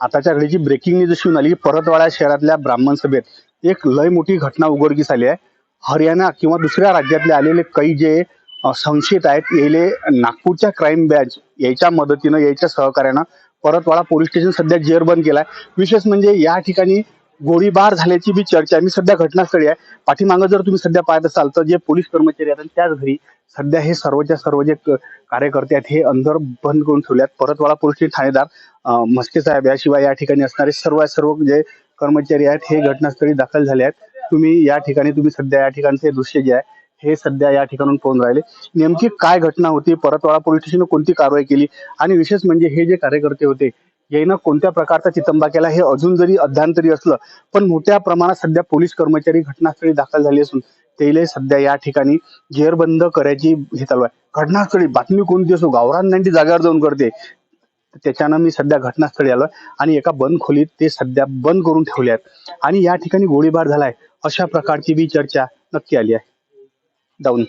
आताच्या घडीची breaking news अशी आली. परतवाडा शहरातल्या ब्राह्मण सभेत एक लय मोठी घटना उघडकीस आली आहे. हरियाणा किंवा दुसऱ्या राज्यातले आलेले काही जे संशयित आहेत याले नागपूरच्या क्राईम बॅच याच्या मदतीनं याच्या सहकार्यानं परतवाडा पोलीस स्टेशन सध्या जेरबंद केलाय. विशेष म्हणजे या ठिकाणी गोळीबार झाल्याची बी चर्चा मी सध्या घटनास्थळी आहे. पाठीमागं जर तुम्ही सध्या पाहत असाल तर जे पोलीस कर्मचारी आहेत त्याच घरी सध्या हे सर्वच्या सर्व जे कार्यकर्ते आहेत हे अंदर बंद करून ठेवल्यात. परतवाडा पोलीस स्टेशन ठाणेदार अं, म्हस्के साहेब याशिवाय या ठिकाणी असणारे सर्व सर्व जे कर्मचारी आहेत हे घटनास्थळी दाखल झाले आहेत. तुम्ही या ठिकाणी तुम्ही सध्या या ठिकाणचे दृश्य जे आहे हे सध्या या ठिकाणून पाहून राहिले. नेमकी काय घटना होती? परतवाडा पोलीस स्टेशन कोणती कारवाई केली? आणि विशेष म्हणजे हे जे कार्यकर्ते होते यानं कोणत्या प्रकारचा चितंबा केला? हे अजून जरी अध्यांतरी असलं पण मोठ्या प्रमाणात सध्या पोलीस कर्मचारी घटनास्थळी दाखल झाले असून तेले सध्या या ठिकाणी जेरबंद करायची हे चालू आहे. घटनास्थळी बातमी कोणती असो गावरान नाईन्टी जागेवर जाऊन करते. त्याच्यानं मी सध्या घटनास्थळी आलो आणि एका बंद खोलीत ते सध्या बंद करून ठेवले आहेत. आणि या ठिकाणी गोळीबार झालाय. अशा प्रकारची बी चर्चा नक्की आली आहे. जाऊन.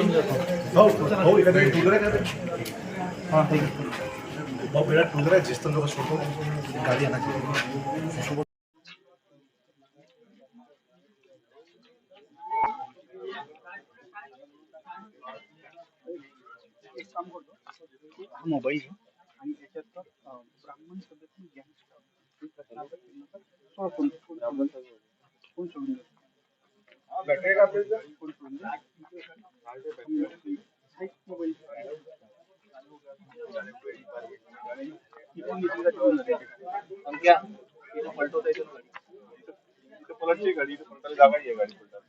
भाऊ एखाद्या टुगर आहे का ते? भाऊ बेटा टुगर आहे जिस्तन लोक सोडतो गाडी आणायची मोबाईल आणि याच्यात ब्राह्मण पद्धतीने पलटची गाडी इथे पलटायला जागा आहे गाडी पलटायला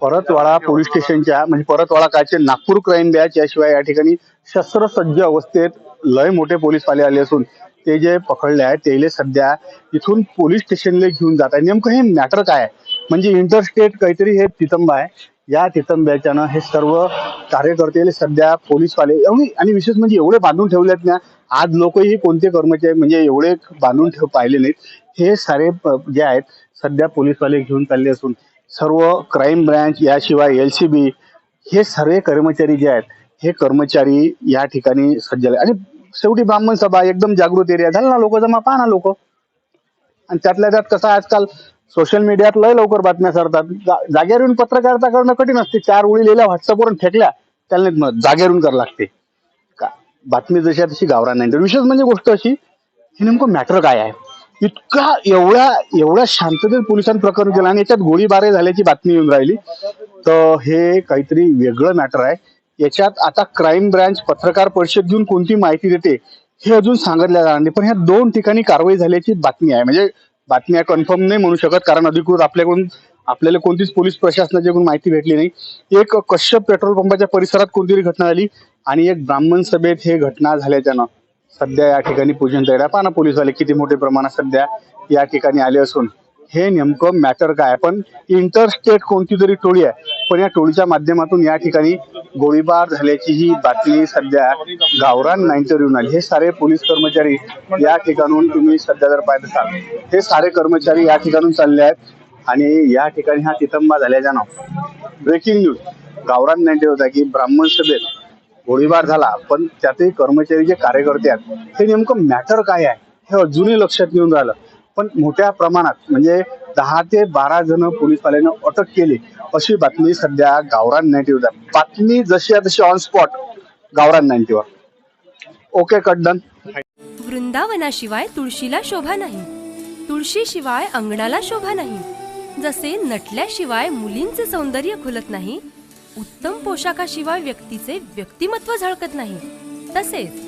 परतवाडा पोलीस स्टेशनच्या म्हणजे परतवाडा कायचे नागपूर क्राईम बॅच याशिवाय या ठिकाणी शस्त्रसज्ज अवस्थेत लय मोठे पोलीस आले आले असून ते जे पकडले आहे तेले सध्या इथून पोलीस स्टेशनला घेऊन जात आहे नेमकं हे मॅटर काय आहे? म्हणजे इंटरस्टेट काहीतरी हे तितंब आहे. या तितंब्याच्यानं हे सर्व कार्यकर्ते सध्या पोलीस वाले आणि विशेष म्हणजे एवढे बांधून ठेवलेत ना आज लोकही कोणते कर्मचारी म्हणजे एवढे बांधून ठेव पाहिले नाहीत. हे सारे जे आहेत सध्या पोलीसवाले घेऊन चालले असून सर्व क्राईम ब्रँच याशिवाय एल सी बी हे सर्व कर्मचारी जे आहेत हे कर्मचारी या ठिकाणी सज्ज झाले आणि शेवटी ब्राह्मण सभा एकदम जागृत एरिया झाला ना लोक जमा पहा ना लोक. आणि त्यातल्या त्यात कसं आजकाल सोशल मीडियात लय लवकर बातम्या सरतात. जागेवर येऊन पत्रकारिता करणं कठीण असते. चार ओळी लिहिल्या व्हॉट्सअपवरून फेकल्या त्याला जागेवरून करावं लागते. का बातमी जशी आहे तशी गावरान नाही. विशेष म्हणजे गोष्ट अशी की नेमकं मॅटर काय आहे? इतका एवढ्या एवढ्या शांततेत पोलिसांनी प्रकरण केलं आणि याच्यात गोळीबारे झाल्याची बातमी येऊन राहिली. तर हे काहीतरी वेगळं मॅटर आहे. याच्यात आता क्राईम ब्रँच पत्रकार परिषद घेऊन कोणती माहिती देते हे अजून सांगितलं जाणार नाही. पण ह्या दोन ठिकाणी कारवाई झाल्याची बातमी आहे. म्हणजे बातम्या कन्फर्म नाही म्हणू शकत कारण अधिकृत आपल्याकडून आपल्याला कोणतीच पोलीस प्रशासनाच्याकडून माहिती भेटली नाही. एक कश्यप पेट्रोल पंपाच्या परिसरात कोणतीतरी घटना झाली आणि एक ब्राह्मण सभेत हे घटना झाल्याच्यानं सध्या या ठिकाणी पूजन तयार आहे. पोलीस पोलीसवाले किती मोठे प्रमाणात सध्या या ठिकाणी आले असून. हे नेमकं मॅटर काय पण इंटरस्टेट कोणती तरी टोळी आहे. पण या टोळीच्या माध्यमातून या ठिकाणी गोळीबार झाल्याची ही बातमी सध्या गावरान नाईन्टीवर येऊन आली. हे सारे पोलीस कर्मचारी या ठिकाणून तुम्ही सध्या जर पाहत असाल हे सारे कर्मचारी या ठिकाणून चालले आहेत आणि या ठिकाणी हा तितंबा झाल्याच्या नाव. ब्रेकिंग न्यूज गावरान नाईंटी होता की ब्राह्मण सभेत गोळीबार झाला पण त्यातही कर्मचारी जे कार्यकर्ते आहेत हे नेमकं मॅटर काय आहे? हे अजूनही लक्षात येऊन राहिलं. पण मोठ्या प्रमाणात म्हणजे दहा ते बारा जण पोलीसवाल्यानं अटक केली अशी बातमी सध्या गावरान नाईन्टीवर बातमी जशी आहे तशी ऑन स्पॉट गावरान नाईन्टीवर ओके कड्डन वृंदावनाशिवाय तुळशीला शोभा नाही. तुळशीशिवाय अंगणाला शोभा नाही. जसे नटल्याशिवाय मुलींचे सौंदर्य खुलत नाही उत्तम पोशाखाशिवाय व्यक्तीचे व्यक्तिमत्व झळकत नाही तसेच